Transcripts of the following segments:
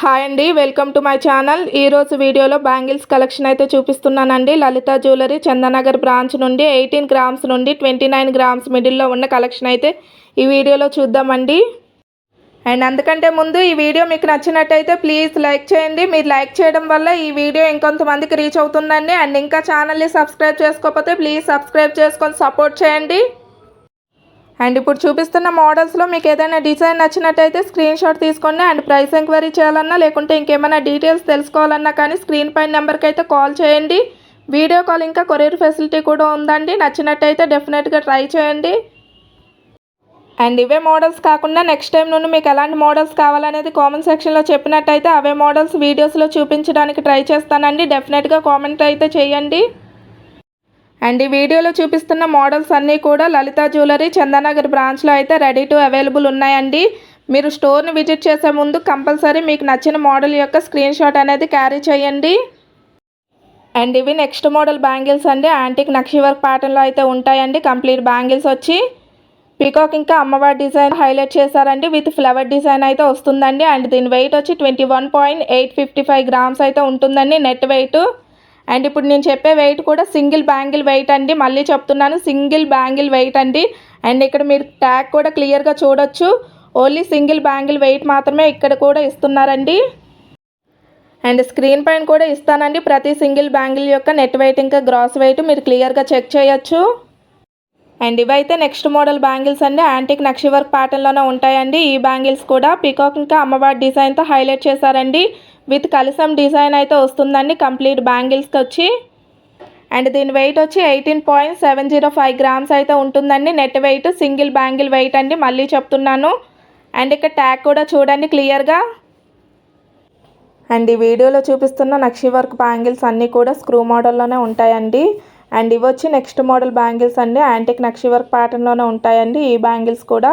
Hi అండి welcome to my channel. ఈరోజు వీడియోలో బ్యాంగిల్స్ కలెక్షన్ అయితే చూపిస్తున్నానండి. లలిత జ్యువెలరీ చందనగర్ బ్రాంచ్ నుండి ఎయిటీన్ గ్రామ్స్ నుండి ట్వంటీ నైన్ గ్రామ్స్ మిడిల్లో ఉన్న కలెక్షన్ అయితే ఈ వీడియోలో చూద్దామండి. అండ్ అందుకంటే ముందు ఈ వీడియో మీకు నచ్చినట్టయితే ప్లీజ్ లైక్ చేయండి. మీరు లైక్ చేయడం వల్ల ఈ వీడియో ఇంకొంతమందికి రీచ్ అవుతుందండి. అండ్ ఇంకా ఛానల్ని సబ్స్క్రైబ్ చేసుకోకపోతే ప్లీజ్ సబ్స్క్రైబ్ చేసుకొని సపోర్ట్ చేయండి. అండ్ ఇప్పుడు చూపిస్తున్న మోడల్స్లో మీకు ఏదైనా డిజైన్ నచ్చినట్టయితే స్క్రీన్ షాట్ తీసుకోండి. అండ్ ప్రైస్ ఎంక్వైరీ చేయాలన్నా లేకుంటే ఇంకేమైనా డీటెయిల్స్ తెలుసుకోవాలన్నా కానీ స్క్రీన్ పైన నెంబర్కి అయితే కాల్ చేయండి. వీడియో కాల్ ఇంకా కొరియర్ ఫెసిలిటీ కూడా ఉందండి. నచ్చినట్టయితే డెఫినెట్గా ట్రై చేయండి. అండ్ ఇవే మోడల్స్ కాకుండా నెక్స్ట్ టైం నుండి మీకు ఎలాంటి మోడల్స్ కావాలనేది కామెంట్ సెక్షన్లో చెప్పినట్టయితే అవే మోడల్స్ వీడియోస్లో చూపించడానికి ట్రై చేస్తానండి. డెఫినెట్గా కామెంట్ అయితే చేయండి. అండ్ ఈ వీడియోలో చూపిస్తున్న మోడల్స్ అన్నీ కూడా లలిత జ్యువెలరీ చందానగర్ బ్రాంచ్లో అయితే రెడీ టు అవైలబుల్ ఉన్నాయండి. మీరు స్టోర్ని విజిట్ చేసే ముందు కంపల్సరీ మీకు నచ్చిన మోడల్ యొక్క స్క్రీన్ షాట్ అనేది క్యారీ చేయండి. అండ్ ఇవి నెక్స్ట్ మోడల్ బ్యాంగిల్స్ అండి. యాంటిక్ నక్షి వర్క్ ప్యాటర్న్లో అయితే ఉంటాయండి. కంప్లీట్ బ్యాంగిల్స్ వచ్చి పీకాక్ ఇంకా అమ్మవారి డిజైన్ హైలైట్ చేశారండి. విత్ ఫ్లవర్ డిజైన్ అయితే వస్తుందండి. అండ్ దీని వెయిట్ వచ్చి twenty one point eight fifty five grams అయితే ఉంటుందండి. నెట్ వెయిట్ అండ్ ఇప్పుడు నేను చెప్పే వెయిట్ కూడా సింగిల్ బ్యాంగిల్ వెయిట్ అండి. మళ్ళీ చెప్తున్నాను సింగిల్ బ్యాంగిల్ వెయిట్ అండి. అండ్ ఇక్కడ మీరు ట్యాగ్ కూడా క్లియర్గా చూడొచ్చు. ఓన్లీ సింగిల్ బ్యాంగిల్ వెయిట్ మాత్రమే ఇక్కడ కూడా ఇస్తున్నారండి. అండ్ స్క్రీన్ పైన కూడా ఇస్తానండి. ప్రతి సింగిల్ బ్యాంగిల్ యొక్క నెట్ వెయిట్ ఇంకా గ్రాస్ వెయిట్ మీరు క్లియర్గా చెక్ చేయొచ్చు. అండ్ ఇవైతే నెక్స్ట్ మోడల్ బ్యాంగిల్స్ అండి. యాంటిక్ నక్షి వర్క్ ప్యాటర్న్లోనే ఉంటాయండి. ఈ బ్యాంగిల్స్ కూడా పికాక్ ఇంకా అమ్మవారి డిజైన్తో హైలైట్ చేశారండి. విత్ కలిసం డిజైన్ అయితే వస్తుందండి. కంప్లీట్ బ్యాంగిల్స్కి వచ్చి. అండ్ దీని వెయిట్ వచ్చి eighteen point seven zero five grams అయితే ఉంటుందండి. Net weight single bangle weight అండి మళ్ళీ చెప్తున్నాను. అండ్ ఇక్కడ ట్యాగ్ కూడా చూడండి క్లియర్గా. అండ్ ఈ వీడియోలో చూపిస్తున్న నక్షి వర్క్ బ్యాంగిల్స్ అన్నీ కూడా స్క్రూ మోడల్లోనే ఉంటాయండి. అండ్ ఇవి వచ్చి నెక్స్ట్ మోడల్ బ్యాంగిల్స్ అండి. యాంటిక్ నక్షి వర్క్ ప్యాటర్న్లోనే ఉంటాయండి. ఈ బ్యాంగిల్స్ కూడా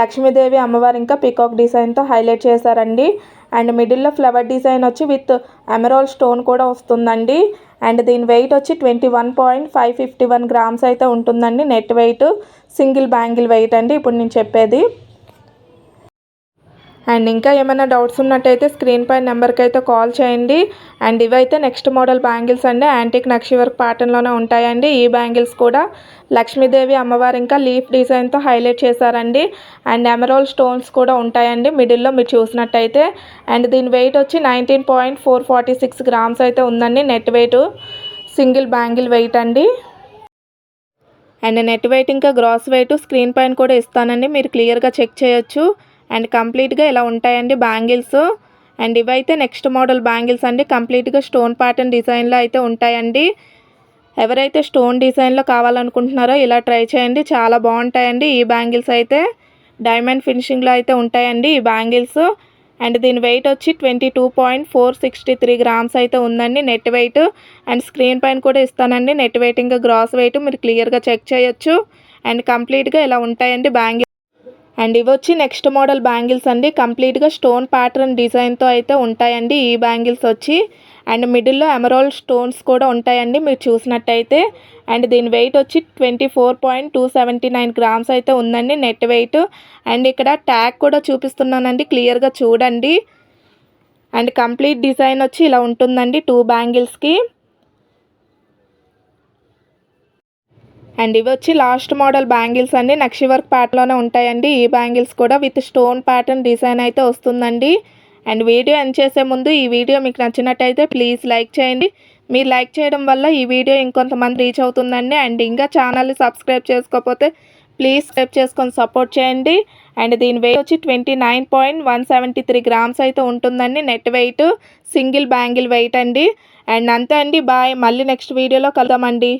లక్ష్మీదేవి అమ్మవారు ఇంకా పికాక్ డిజైన్తో హైలైట్ చేశారండి. అండ్ మిడిల్లో ఫ్లవర్ డిజైన్ వచ్చి విత్ ఎమరాల్ స్టోన్ కూడా వస్తుందండి. అండ్ దీని వెయిట్ వచ్చి twenty one point five fifty one grams అయితే ఉంటుందండి. Net weight single bangle weight అండి ఇప్పుడు నేను చెప్పేది. అండ్ ఇంకా ఏమైనా డౌట్స్ ఉన్నట్టయితే స్క్రీన్ పై నెంబర్కి అయితే కాల్ చేయండి. అండ్ ఇవైతే నెక్స్ట్ మోడల్ బ్యాంగిల్స్ అండి. యాంటిక్ నక్షి వర్క్ ప్యాటర్న్లోనే ఉంటాయండి. ఈ బ్యాంగిల్స్ కూడా లక్ష్మీదేవి అమ్మవారు ఇంకా లీఫ్ డిజైన్తో హైలైట్ చేశారండి. అండ్ ఎమరాల్ స్టోన్స్ కూడా ఉంటాయండి మిడిల్లో మీరు చూసినట్టయితే. అండ్ దీని వెయిట్ వచ్చి nineteen point four forty six grams అయితే ఉందండి. Net weight single bangle weight అండి. అండ్ నెట్ వెయిట్ ఇంకా గ్రాస్ వెయిట్ స్క్రీన్ పైన కూడా ఇస్తానండి. మీరు క్లియర్గా చెక్ చేయొచ్చు. అండ్ కంప్లీట్గా ఇలా ఉంటాయండి బ్యాంగిల్స్. అండ్ ఇవైతే నెక్స్ట్ మోడల్ బ్యాంగిల్స్ అండి. కంప్లీట్గా స్టోన్ ప్యాటర్న్ డిజైన్లో అయితే ఉంటాయండి. ఎవరైతే స్టోన్ డిజైన్లో కావాలనుకుంటున్నారో ఇలా ట్రై చేయండి. చాలా బాగుంటాయండి ఈ బ్యాంగిల్స్ అయితే. డైమండ్ ఫినిషింగ్లో అయితే ఉంటాయండి ఈ బ్యాంగిల్స్. అండ్ దీని వెయిట్ వచ్చి twenty two point four sixty three grams అయితే ఉందండి నెట్ వెయిట్. అండ్ స్క్రీన్ పైన కూడా ఇస్తానండి. నెట్ వెయిట్ ఇంకా గ్రాస్ వెయిట్ మీరు క్లియర్గా చెక్ చేయొచ్చు. అండ్ కంప్లీట్గా ఇలా ఉంటాయండి బ్యాంగిల్ అండ్ ఇవి వచ్చి నెక్స్ట్ మోడల్ బ్యాంగిల్స్ అండి. కంప్లీట్గా స్టోన్ ప్యాటర్న్ డిజైన్తో అయితే ఉంటాయండి ఈ బ్యాంగిల్స్ వచ్చి. అండ్ మిడిల్లో ఎమరాల్డ్ స్టోన్స్ కూడా ఉంటాయండి మీరు చూసినట్టయితే. అండ్ దీని వెయిట్ వచ్చి twenty four point two seventy nine grams అయితే ఉందండి నెట్ వెయిట్. అండ్ ఇక్కడ ట్యాగ్ కూడా చూపిస్తున్నానండి. క్లియర్గా చూడండి. అండ్ కంప్లీట్ డిజైన్ వచ్చి ఇలా ఉంటుందండి టూ బ్యాంగిల్స్కి. అండ్ ఇవి వచ్చి లాస్ట్ మోడల్ బ్యాంగిల్స్ అండి. నక్షి వర్క్ ప్యాట్లోనే ఉంటాయండి. ఈ బ్యాంగిల్స్ కూడా విత్ స్టోన్ ప్యాటర్న్ డిజైన్ అయితే వస్తుందండి. అండ్ వీడియో ఎండ్ చేసే ముందు ఈ వీడియో మీకు నచ్చినట్టయితే ప్లీజ్ లైక్ చేయండి. మీరు లైక్ చేయడం వల్ల ఈ వీడియో ఇంకొంతమంది రీచ్ అవుతుందండి. అండ్ ఇంకా ఛానల్ని సబ్స్క్రైబ్ చేసుకోకపోతే ప్లీజ్ సబ్స్క్రైబ్ చేసుకొని సపోర్ట్ చేయండి. అండ్ దీని వెయిట్ వచ్చి twenty nine point one seventy three grams అయితే ఉంటుందండి. Net weight single bangle weight అండి. అండ్ అంతే అండి. బాయ్. మళ్ళీ నెక్స్ట్ వీడియోలో కలుద్దామండి.